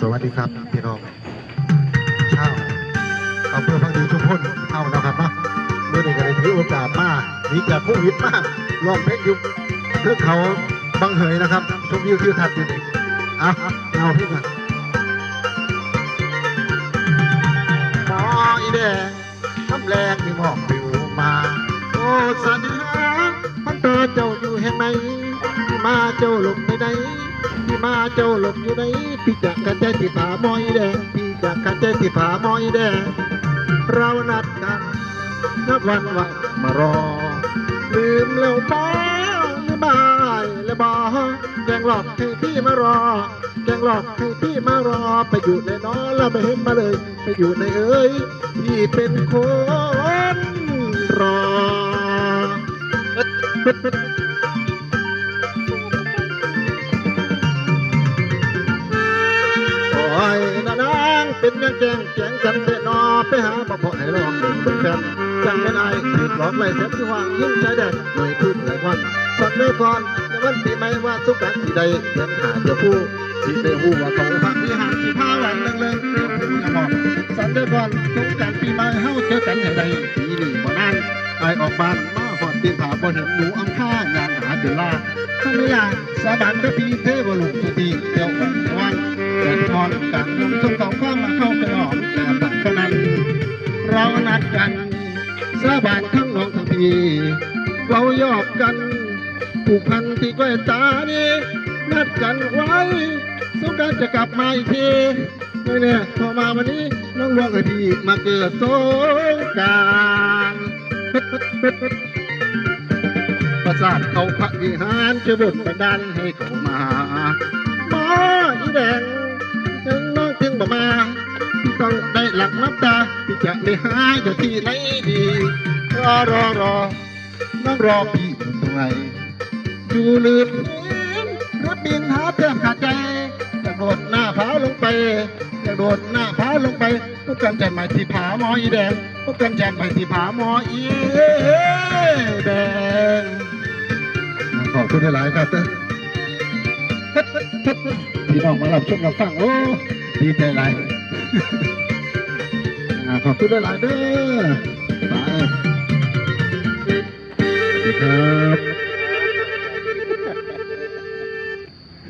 สวัสดีครับพี่น้องชาวอำเภอพังดีชุมพลเอานะครับเนาะเมื่อนี้ก็ได้ถือโอกาสมาหนีจากโควิดมากลองเพลงอยู่เทือเขาบังเหยนะครับชมวิวทิวทัศน์อยู่นี่อะเอาพี่กันมออีแดงน้ำแรงมีหมอกปิวมา โอ้สันหาพันเตาเจ้าอยู่แห่งไหน มาเจ้าหลบไปไหนที่มาเจ้าหลบอยู่ไหนพี่จะกันใจที่ผาหมอยแดงพี่จะกันใจที่ผาหมอยแดงเรานัดกันนับวันวันมารอ ลืมแล้วบ้าไม่บายแล้วบอแกงหลอกให้พี่มารอ แกงหลอกให้พี่มารอ ไปอยู่ในน้อแล้วไม่เห็นมาเลย ไปอยู่ในเอ้ยพี่เป็นคนรอานางเป็นยังแกงแกงกันเตะนอไปหาบ่พอให้ลองเป็นแฟนจังเป็นไอ้ถือหลอกไล่แสบที่ว่างยิ่งชายแดนหน่วยคืนหลายวันสักเมื่อก่อนในวันปีใหม่ว่าสุกันที่ใดเพียงหาเดียวผู้ที่ได้หูว่าเขาพักที่หางที่พาหลังเลิงเลิงเรื่องถึงกระบอกสักเมื่อก่อนสงกรารปีใหม่เฮาเจอกันให้ใดปีนี้บ่นานไอออกบ้านมาหอดตีนผาบ่เห็นหนูอำค่างานหาเดือลาข้าไม่อยาสาบานกับพี่เทวลุกสุตีเดียวกันวันเกิดมอนกันยมทุกของข้ามานัดกันสาบานข้งน้องทั้งพี่เรายอกกันผูกพันที่แก้วตานี้นัดกันไว้สงการจะกลับมาอีกทีเนี่ยเนี่ยพอมาวันนี้น้องลวงให้พี่มาเกิดสงการประสาทเขาพระวิหารจะบดบันดาลให้เขามาหมออีแดงถึงน้องถึงบ่มา พี่ต้องได้หลักน้ำตาพี่จะไม่หายอยู่ที่ไหนดีรอรอรอน้องรอพี่อยู่ตรงไหนอยู่ลืมรถบินหาเพื่อนขาดใจจะโดดหน้าผาลงไปจะโดดหน้าผาลงไปพวกกันจะมาที่ผาหมออีแดงพวกกันจะมาที่ผาหมออีแดงขอบคุณหลายครับพี่น้องมารับชมรับฟังโอ้ดีใจหลาย ขอบคุณหลายๆเด้อไปสวัสดีครับ